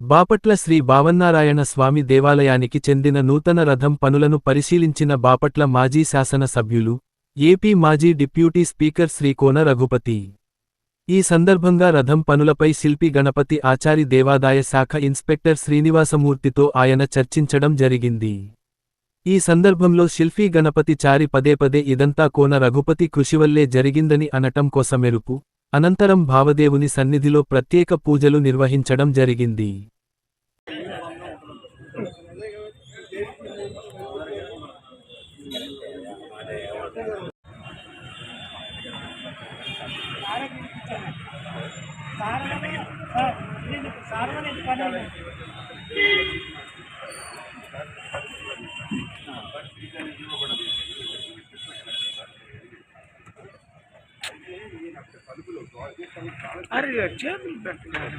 బాపట్ల శ్రీ భావన్నారాయణ స్వామి దేవాలయానికి చెందిన నూతన రథం పనులను పరిశీలించిన బాపట్ల మాజీ శాసన సభ్యులు ఏపీ మాజీ డిప్యూటీ స్పీకర్ శ్రీ కోన రఘుపతి. ఈ సందర్భంగా రథం పనులపై శిల్పి గణపతి ఆచారి దేవాదాయ శాఖ ఇన్స్పెక్టర్ శ్రీనివాసమూర్తితో ఆయన చర్చించడం జరిగింది. ఈ సందర్భంలో శిల్పి గణపతి చారి పదే పదే ఇదంతా కోన రఘుపతి కృషివల్లే జరిగిందని అనటం కోసమెరుపు. అనంతరం భావదేవుని సన్నిధిలో ప్రత్యేక పూజలు నిర్వహించడం జరిగింది. అరే చేతులు పెట్టలేదు